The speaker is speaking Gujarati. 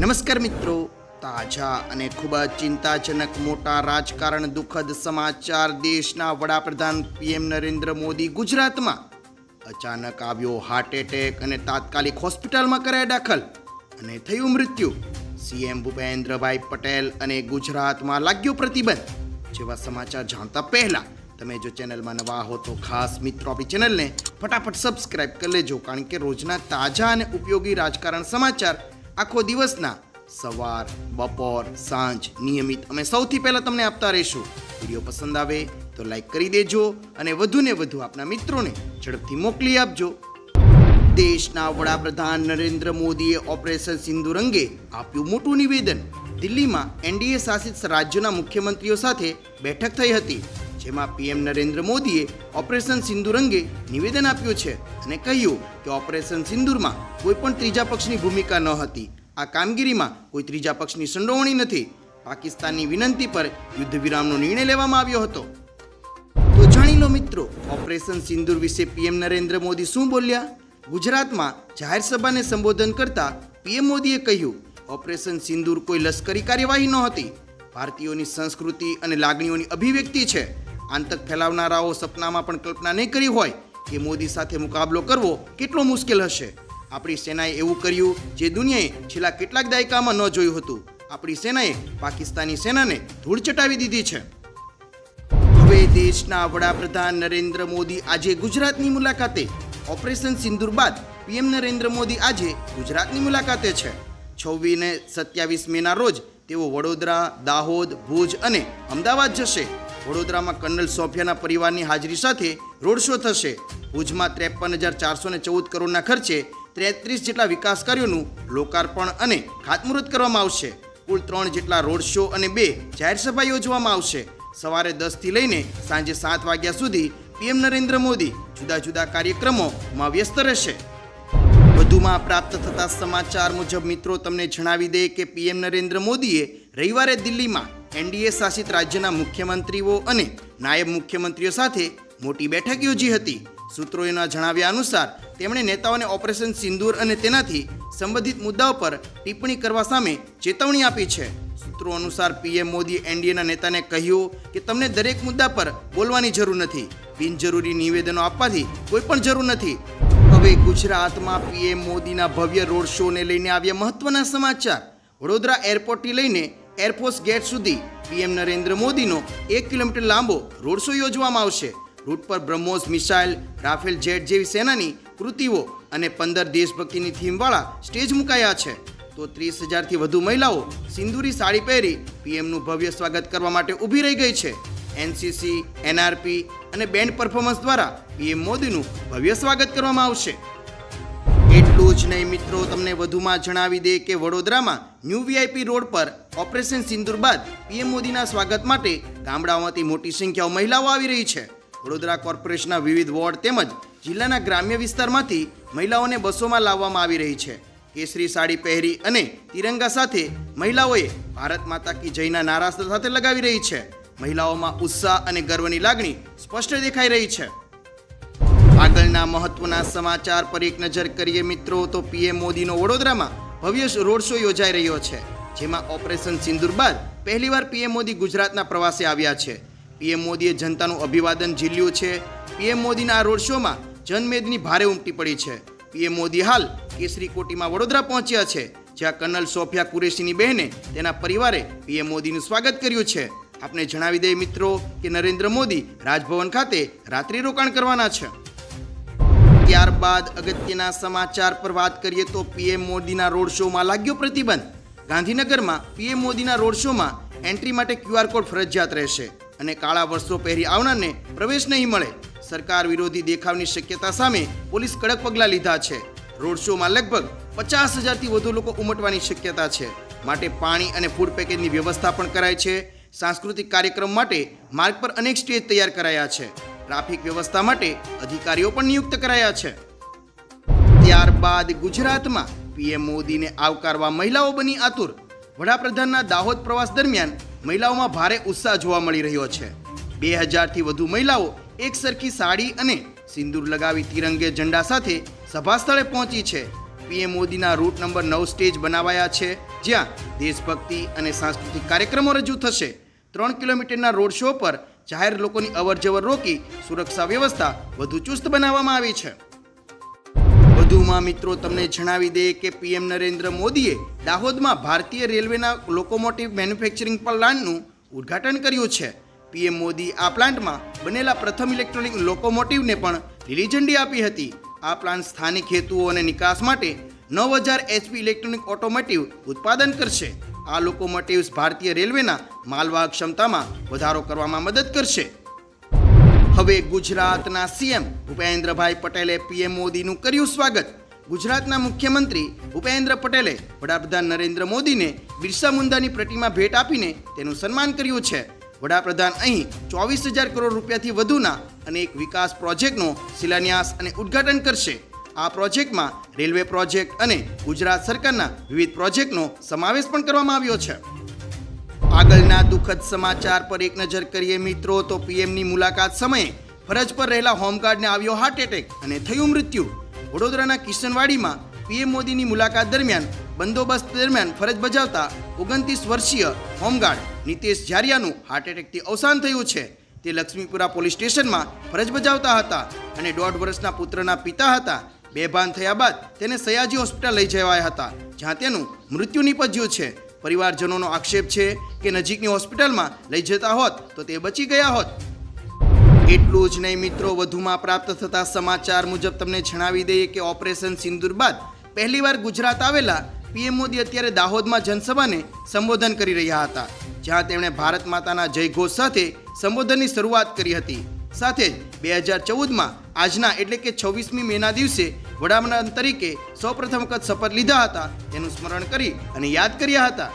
નમસ્કાર મિત્રો. તાજા અને ખૂબ જ ચિંતાજનક મોટા રાજકારણ દુઃખદ સમાચાર દેશના વડાપ્રધાન પીએમ નરેન્દ્ર મોદી ગુજરાતમાં અચાનક આવ્યો હાર્ટ એટેક અને તાત્કાલિક હોસ્પિટલમાં કરાયા દાખલ અને થયું મૃત્યુ. સીએમ ભૂપેન્દ્રભાઈ પટેલ અને ગુજરાતમાં લાગ્યો પ્રતિબંધ. જેવા સમાચાર જાણતા પહેલા તમે જો ચેનલમાં નવા હો તો ખાસ મિત્રો આપણી ચેનલને ફટાફટ સબસ્ક્રાઇબ કરી લેજો, કારણ કે રોજના તાજા અને ઉપયોગી રાજકારણ સમાચાર આખો દિવસના સવાર, બપોર, સાંજ નિયમિત અમે સૌથી પહેલાં તમને આપતા રહીશું. વીડિયો પસંદ આવે તો લાઈક કરી દેજો અને વધુને વધુ આપના મિત્રોને ઝડપથી મોકલી આપજો. દેશના વડાપ્રધાન નરેન્દ્ર મોદીએ ઓપરેશન સિંધુર અંગે આપ્યું મોટું નિવેદન. દિલ્હીમાં એનડીએ શાસિત રાજ્યોના મુખ્યમંત્રીઓ સાથે બેઠક થઈ હતી. જેમાં પીએમ નરેન્દ્ર મોદીએ ઓપરેશન સિંદુર અંગે નિવેદન આપ્યું છે અને કહ્યું કે ઓપરેશન સિંદુરમાં કોઈ પણ ત્રીજા પક્ષની ભૂમિકા ન હતી. આ કામગીરીમાં કોઈ ત્રીજા પક્ષની સંડોવણી નથી. પાકિસ્તાનની વિનંતી પર યુદ્ધ વિરામનો નિર્ણય લેવામાં આવ્યો હતો. તો જાણી લો મિત્રો, ઓપરેશન સિંદુર વિશે પીએમ નરેન્દ્ર મોદી શું બોલ્યા? ગુજરાતમાં જાહેર સભાને સંબોધન કરતા પીએમ મોદીએ કહ્યું, ઓપરેશન સિંદૂર કોઈ લશ્કરી કાર્યવાહી નહોતી. ભારતીયોની સંસ્કૃતિ અને લાગણીઓની અભિવ્યક્તિ છે. આતંક ફેલાવનારાઓ સપનામાં પણ કલ્પના નહીં કરી હોય કે મોદી સાથે મુકાબલો કરવો કેટલો મુશ્કેલ હશે. આપણી સેનાએ એવું કર્યું જે દુનિયાએ છેલ્લા કેટલાક દાયકામાં ન જોયું હતું. આપણી સેનાએ પાકિસ્તાની સેનાને ધૂળ ચટાવી દીધી છે. હવે દેશના વડાપ્રધાન નરેન્દ્ર મોદી આજે ગુજરાતની મુલાકાતે. ઓપરેશન સિંદુર બાદ પીએમ નરેન્દ્ર મોદી આજે ગુજરાતની મુલાકાતે છે. છવ્વીસ ને સત્યાવીસ મેના રોજ તેઓ વડોદરા, દાહોદ, ભુજ અને અમદાવાદ જશે. વડોદરામાં કર્નલ સોફિયાના પરિવારની હાજરી સાથે રોડ શો થશે. ભુજમાં ત્રેપન હજાર ચારસો ને ચૌદ કરોડના ખર્ચે ત્રેત્રીસ જેટલા વિકાસ કાર્યોનું લોકાર્પણ અને ખાતમુહૂર્ત કરવામાં આવશે. કુલ ત્રણ જેટલા રોડ શો અને બે જાહેર સભા યોજવામાં આવશે. સવારે દસથી લઈને સાંજે સાત વાગ્યા સુધી પીએમ નરેન્દ્ર મોદી જુદા જુદા કાર્યક્રમોમાં વ્યસ્ત રહેશે. વધુમાં પ્રાપ્ત થતા સમાચાર મુજબ મિત્રો, તમને જણાવી દે કે પીએમ નરેન્દ્ર મોદીએ રવિવારે દિલ્હીમાં એનડીએ શાસિત રાજ્યના મુખ્યમંત્રીઓ અને નાયબ મુખ્યમંત્રીઓ સાથે મોટી બેઠક યોજી હતી. સૂત્રોના જણાવ્યા અનુસાર તેમણે નેતાઓને ઓપરેશન સિંદૂર અને તેનાથી સંબંધિત મુદ્દાઓ પર ટિપ્પણી કરવા સામે ચેતવણી આપી છે. સૂત્રો અનુસાર પીએમ મોદીએ એનડીએના નેતાને કહ્યું કે તમને દરેક મુદ્દા પર બોલવાની જરૂર નથી. બિનજરૂરી નિવેદનો આપવાથી કોઈ પણ જરૂર નથી. હવે ગુજરાતમાં પીએમ મોદીના ભવ્ય રોડ શોને લઈને આવ્યા મહત્વના સમાચાર. વડોદરા એરપોર્ટથી લઈને એરફોર્સ ગેટ સુધી પીએમ નરેન્દ્ર મોદીનો એક કિલોમીટર લાંબો રોડ શો યોજવામાં આવશે. રૂટ પર બ્રહ્મોસ મિસાઇલ રાફેલ જેટ જેવી સેનાની કૃતિઓ અને પંદર દેશભક્તિની થીમવાળા સ્ટેજ મુકાયા છે. તો ત્રીસ હજારથી વધુ મહિલાઓ સિંદૂરી સાડી પહેરી પીએમનું ભવ્ય સ્વાગત કરવા માટે ઊભી રહી ગઈ છે. એનસીસી એનઆરપી અને બેન્ડ પરફોર્મન્સ દ્વારા પીએમ મોદીનું ભવ્ય સ્વાગત કરવામાં આવશે. એટલું જ નહીં મિત્રો, તમને વધુમાં જણાવી દે કે વડોદરામાં ન્યૂ વીઆઈપી રોડ પર ઓપરેશન સિંદુર બાદ પીએમ મોદીના સ્વાગત માટે ગામડાઓમાંથી મોટી સંખ્યાઓ મહિલાઓ આવી રહી છે. વડોદરા કોર્પોરેશનના વિવિધ વોર્ડ તેમજ જિલ્લાના ગ્રામ્ય વિસ્તારમાંથી મહિલાઓને બસોમાં લાવવામાં આવી રહી છે. કેસરી સાડી પહેરી અને તિરંગા સાથે મહિલાઓએ ભારત માતા કી જયના નારા સાથે લગાવી રહી છે. મહિલાઓમાં ઉત્સાહ અને ગર્વની લાગણી સ્પષ્ટ દેખાઈ રહી છે. આગળના મહત્વના સમાચાર પર એક નજર કરીએ મિત્રો, તો પીએમ મોદીનો વડોદરામાં ભવ્ય રોડ શો યોજાઈ રહ્યો છે, જેમાં ઓપરેશન સિંદુર બાદ પહેલીવાર પીએમ મોદી ગુજરાતના પ્રવાસે આવ્યા છે. પીએમ મોદીએ જનતાનું અભિવાદન ઝીલ્યું છે. પીએમ મોદીના આ રોડ શોમાં જનમેદની ભારે ઉમટી પડી છે. પીએમ મોદી હાલ કેસરી કોટીમાં વડોદરા પહોંચ્યા છે, જ્યાં કર્નલ સોફિયા કુરેશીની બહેને તેના પરિવારે પીએમ મોદીનું સ્વાગત કર્યું છે. આપને જણાવી દઈએ મિત્રો કે નરેન્દ્ર મોદી રાજભવન ખાતે રાત્રિ રોકાણ કરવાના છે. ત્યારબાદ અગત્યના સમાચાર પર વાત કરીએ તો પીએમ મોદીના રોડ શોમાં લાગ્યો પ્રતિબંધ. ગાંધીનગરમાં પીએમ મોદીના રોડ શોમાં એન્ટ્રી માટે ક્યુઆર કોડ ફરજિયાત રહેશે અને કાળા વર્ષો પહેરી આવનારને પ્રવેશ નહીં મળે. સરકાર વિરોધી દેખાવની શક્યતા સામે પોલીસ કડક પગલાં લીધા છે. રોડ શોમાં લગભગ પચાસ હજારથી વધુ લોકો ઉમટવાની શક્યતા છે. માટે પાણી અને ફૂડ પેકેજની વ્યવસ્થા પણ કરાય છે. સાંસ્કૃતિક કાર્યક્રમ માટે માર્ગ પર અનેક સ્ટેજ તૈયાર કરાયા છે. ટ્રાફિક વ્યવસ્થા માટે અધિકારીઓ પણ નિયુક્ત કરાયા છે. ત્યારબાદ ગુજરાતમાં પીએમ મોદીને આવકારવા મહિલાઓ બની આતુર. વડાપ્રધાનના દાહોદ પ્રવાસ દરમિયાન મહિલાઓમાં ભારે ઉત્સાહ જોવા મળી રહ્યો છે. બે હજારથી વધુ મહિલાઓ એક સરખી સાડી અને સિંદૂર લગાવી તિરંગે ઝંડા સાથે સભાસ્થળે પહોંચી છે. પીએમ મોદીના રૂટ નંબર નવ સ્ટેજ બનાવાયા છે, જ્યાં દેશભક્તિ અને સાંસ્કૃતિક કાર્યક્રમો રજૂ થશે. ત્રણ કિલોમીટરના રોડ શો પર જાહેર લોકોની અવરજવર રોકી સુરક્ષા વ્યવસ્થા વધુ ચુસ્ત બનાવવામાં આવી છે. વધુમાં મિત્રો, તમને જણાવી દઈએ કે પીએમ નરેન્દ્ર મોદીએ દાહોદમાં ભારતીય રેલવેના લોકોમોટિવ મેન્યુફેક્ચરિંગ પ્લાન્ટનું ઉદ્ઘાટન કર્યું છે. પીએમ મોદી આ પ્લાન્ટમાં બનેલા પ્રથમ ઇલેક્ટ્રોનિક લોકોમોટિવને પણ લીલી ઝંડી આપી હતી. આ પ્લાન્ટ સ્થાનિક હેતુઓ અને નિકાસ માટે નવ હજાર એચપી ઇલેક્ટ્રોનિક ઓટોમોટિવ ઉત્પાદન કરશે. આ લોકોમોટિવ્સ ભારતીય રેલવેના માલવાહક ક્ષમતામાં વધારો કરવામાં મદદ કરશે. હવે ગુજરાતના સીએમ ભૂપેન્દ્રભાઈ પટેલે પીએમ મોદીનું કર્યું સ્વાગત. ગુજરાતના મુખ્યમંત્રી ભૂપેન્દ્ર પટેલે વડાપ્રધાન નરેન્દ્ર મોદીને બિરસા મુંડાની પ્રતિમા ભેટ આપીને તેનું સન્માન કર્યું છે. વડાપ્રધાન અહીં ચોવીસ હજાર કરોડ રૂપિયાથી વધુના અનેક વિકાસ પ્રોજેક્ટનો શિલાન્યાસ અને ઉદ્ઘાટન કરશે. આ પ્રોજેક્ટમાં રેલવે પ્રોજેક્ટ અને ગુજરાત સરકારના વિવિધ પ્રોજેક્ટનો સમાવેશ પણ કરવામાં આવ્યો છે. આગળના દુઃખદ સમાચાર પર એક નજર કરીએ મિત્રો, તો પીએમની મુલાકાત સમયે ફરજ પર રહેલા હોમગાર્ડને આવ્યો હાર્ટ એટેક અને થયું મૃત્યુ. વડોદરાના કિશનવાડીમાં પીએમ મોદીની મુલાકાત દરમિયાન બંદોબસ્ત દરમિયાન ફરજ બજાવતા ઓગણત્રીસ વર્ષીય હોમગાર્ડ નીતેશ ઝારિયાનું હાર્ટ એટેકથી અવસાન થયું છે. તે લક્ષ્મીપુરા પોલીસ સ્ટેશનમાં ફરજ બજાવતા હતા અને દોઢ વર્ષના પુત્રના પિતા હતા. બેભાન થયા બાદ તેને સયાજી હોસ્પિટલ લઈ જવાયા હતા, જ્યાં તેનું મૃત્યુ નીપજ્યું છે. પરિવારજનોનો આક્ષેપ છે કે નજીકની હોસ્પિટલમાં લઈ જતા હોત તો તે બચી ગયા હોત. એટલું જ નહીં મિત્રો, વધુમાં પ્રાપ્ત થતા સમાચાર મુજબ તમને જણાવી દઈએ કે ઓપરેશન સિંદુર બાદ પહેલીવાર ગુજરાત આવેલા પીએમ મોદી અત્યારે દાહોદમાં જનસભાને સંબોધન કરી રહ્યા હતા, જ્યાં તેમણે ભારત માતાના જયઘોષ સાથે સંબોધનની શરૂઆત કરી હતી. સાથે જ બે હજાર ચૌદમાં આજના એટલે કે છવ્વીસમી મેના દિવસે વડાપ્રધાન તરીકે સૌપ્રથમ વખત શપથ લીધા હતા. તેનું સ્મરણ કરી અને યાદ કર્યા હતા.